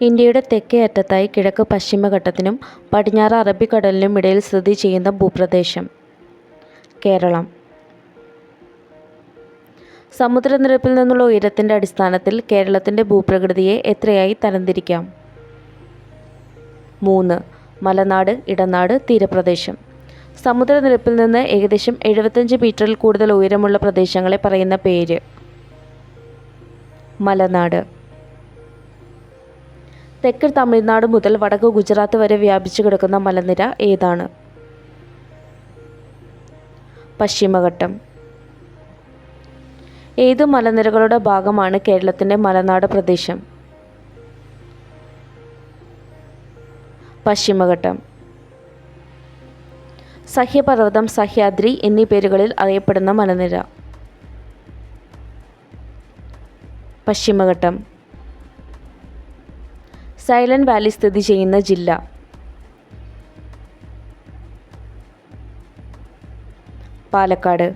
ഇന്ത്യയുടെ തെക്കേ അറ്റത്തായി കിഴക്ക് പശ്ചിമഘട്ടത്തിനും പടിഞ്ഞാറ് അറബിക്കടലിനും ഇടയിൽ സ്ഥിതി ചെയ്യുന്ന ഭൂപ്രദേശം കേരളം. സമുദ്രനിരപ്പിൽ നിന്നുള്ള ഉയരത്തിന്റെ അടിസ്ഥാനത്തിൽ കേരളത്തിന്റെ ഭൂപ്രകൃതിയെ എത്രയായി തരംതിരിക്കാം? മൂന്ന്. മലനാട് ഇടനാട് തീരപ്രദേശം. സമുദ്രനിരപ്പിൽ നിന്ന് ഏകദേശം എഴുപത്തഞ്ച് മീറ്ററിൽ കൂടുതൽ ഉയരമുള്ള പ്രദേശങ്ങളെ പറയുന്ന പേര് മലനാട്. തെക്ക് തമിഴ്നാട് മുതൽ വടക്ക് ഗുജറാത്ത് വരെ വ്യാപിച്ചു കിടക്കുന്ന മലനിര ഏതാണ്? പശ്ചിമഘട്ടം. ഏത് മലനിരകളുടെ ഭാഗമാണ് കേരളത്തിന്റെ മലനാട് പ്രദേശം? പശ്ചിമഘട്ടം. സഹ്യപർവതം സഹ്യാദ്രി എന്നീ പേരുകളിൽ അറിയപ്പെടുന്ന മലനിര. പശ്ചിമഘട്ടം. സൈലന്റ് വാലി സ്ഥിതി ചെയ്യുന്ന ജില്ല. പാലക്കാട്.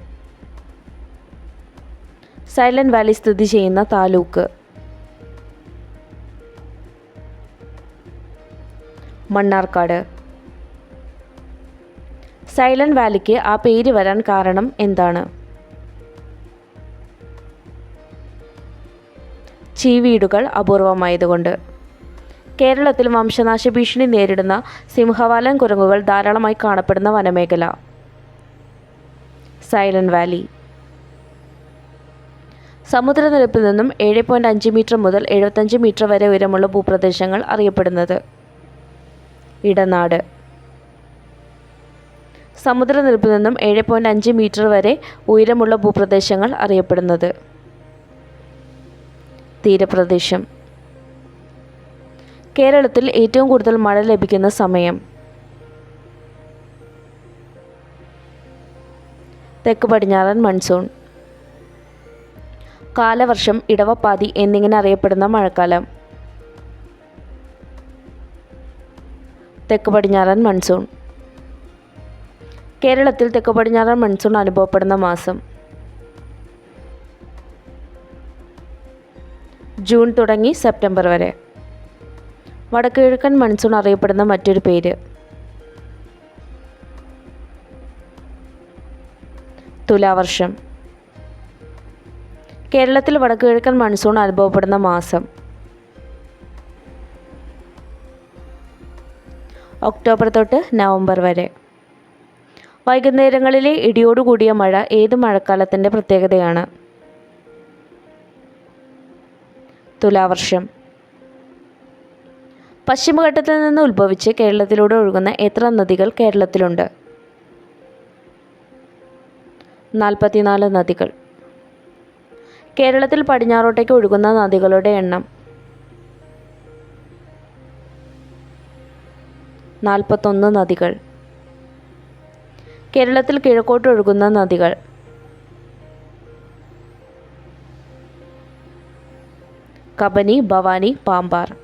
സൈലന്റ് വാലി സ്ഥിതി ചെയ്യുന്ന താലൂക്ക്. മണ്ണാർക്കാട്. സൈലന്റ് വാലിക്ക് ആ പേര് വരാൻ കാരണം എന്താണ്? ചീവീടുകൾ അപൂർവമായതുകൊണ്ട്. കേരളത്തിൽ വംശനാശ ഭീഷണി നേരിടുന്ന സിംഹവാലൻ കുരങ്ങുകൾ ധാരാളമായി കാണപ്പെടുന്ന വനമേഖല. Silent Valley. സമുദ്രനിരപ്പിൽ നിന്നും ഏഴ് പോയിന്റ് അഞ്ച് മീറ്റർ മുതൽ എഴുപത്തഞ്ച് മീറ്റർ വരെ ഉയരമുള്ള ഭൂപ്രദേശങ്ങൾ അറിയപ്പെടുന്നത്. ഇടനാട്. സമുദ്രനിരപ്പിൽ നിന്നും ഏഴ് പോയിന്റ് അഞ്ച് മീറ്റർ വരെ ഉയരമുള്ള ഭൂപ്രദേശങ്ങൾ അറിയപ്പെടുന്നത്. തീരപ്രദേശം. കേരളത്തിൽ ഏറ്റവും കൂടുതൽ മഴ ലഭിക്കുന്ന സമയം. തെക്ക് പടിഞ്ഞാറൻ മൺസൂൺ. കാലവർഷം ഇടവപ്പാതി എന്നിങ്ങനെ അറിയപ്പെടുന്ന മഴക്കാലം. തെക്ക് പടിഞ്ഞാറൻ മൺസൂൺ. കേരളത്തിൽ തെക്ക് പടിഞ്ഞാറൻ മൺസൂൺ അനുഭവപ്പെടുന്ന മാസം. ജൂൺ തുടങ്ങി സെപ്റ്റംബർ വരെ. വടക്കുകിഴക്കൻ മൺസൂൺ അറിയപ്പെടുന്ന മറ്റൊരു പേര്. തുലാവർഷം. കേരളത്തിൽ വടക്കുകിഴക്കൻ മൺസൂൺ അനുഭവപ്പെടുന്ന മാസം. ഒക്ടോബർ തൊട്ട് നവംബർ വരെ. വൈകുന്നേരങ്ങളിലെ ഇടിയോടുകൂടിയ മഴ ഏത് മഴക്കാലത്തിന്റെ പ്രത്യേകതയാണ്? തുലാവർഷം. പശ്ചിമഘട്ടത്തിൽ നിന്ന് ഉത്ഭവിച്ച് കേരളത്തിലൂടെ ഒഴുകുന്ന എത്ര നദികൾ കേരളത്തിലുണ്ട്? നാൽപ്പത്തിനാല് നദികൾ. കേരളത്തിൽ പടിഞ്ഞാറോട്ടേക്ക് ഒഴുകുന്ന നദികളുടെ എണ്ണം നാൽപ്പത്തൊന്ന് നദികൾ. കേരളത്തിൽ കിഴക്കോട്ട് ഒഴുകുന്ന നദികൾ കബനി ഭവാനി പാമ്പാർ.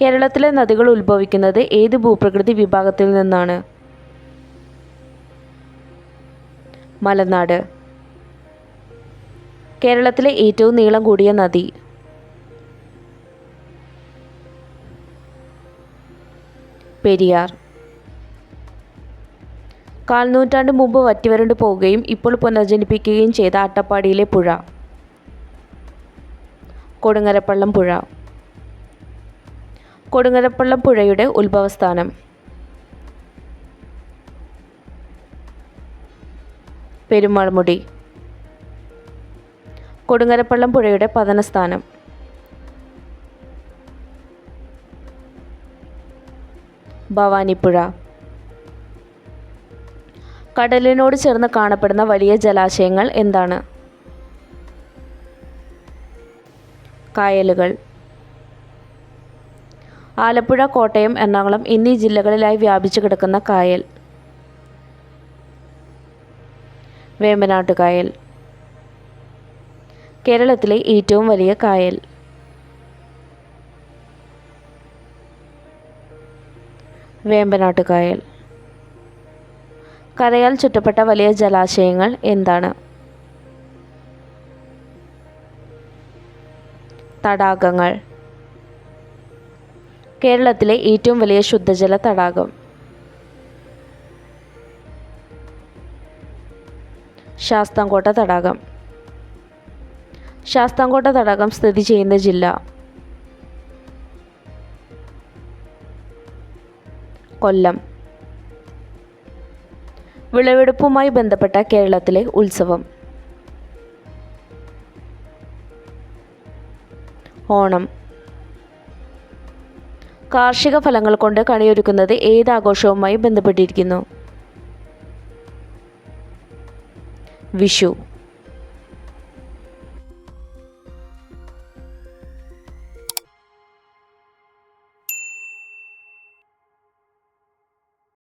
കേരളത്തിലെ നദികൾ ഉത്ഭവിക്കുന്നത് ഏത് ഭൂപ്രകൃതി വിഭാഗത്തിൽ നിന്നാണ്? മലനാട്. കേരളത്തിലെ ഏറ്റവും നീളം കൂടിയ നദി. പെരിയാർ. കാൽനൂറ്റാണ്ട് മുമ്പ് വറ്റിവരണ്ടു പോവുകയും ഇപ്പോൾ പുനർജനിപ്പിക്കുകയും ചെയ്ത അട്ടപ്പാടിയിലെ പുഴ. കൊടുങ്ങരപ്പള്ളം പുഴ. കൊടുങ്ങരപ്പള്ളം പുഴയുടെ ഉത്ഭവസ്ഥാനം. പെരുമാൾമുടി. കൊടുങ്ങരപ്പള്ളം പുഴയുടെ പതനസ്ഥാനം. ഭവാനിപ്പുഴ. കടലിനോട് ചേർന്ന് കാണപ്പെടുന്ന വലിയ ജലാശയങ്ങൾ എന്താണ്? കായലുകൾ. ആലപ്പുഴ കോട്ടയം എറണാകുളം എന്നീ ജില്ലകളിലായി വ്യാപിച്ചു കിടക്കുന്ന കായൽ. വേമ്പനാട്ട് കായൽ. കേരളത്തിലെ ഏറ്റവും വലിയ കായൽ. വേമ്പനാട്ട് കായൽ. കരയാൽ ചുറ്റപ്പെട്ട വലിയ ജലാശയങ്ങൾ എന്താണ്? തടാകങ്ങൾ. കേരളത്തിലെ ഏറ്റവും വലിയ ശുദ്ധജല തടാകം. ശാസ്താംകോട്ട തടാകം. ശാസ്താംകോട്ട തടാകം സ്ഥിതി ചെയ്യുന്ന ജില്ല. കൊല്ലം. വിളവെടുപ്പുമായി ബന്ധപ്പെട്ട കേരളത്തിലെ ഉത്സവം. ഓണം. കാർഷിക ഫലങ്ങൾ കൊണ്ട് കണിയൊരുക്കുന്നത് ഏത് ആഘോഷവുമായി ബന്ധപ്പെട്ടിരിക്കുന്നു. വിഷു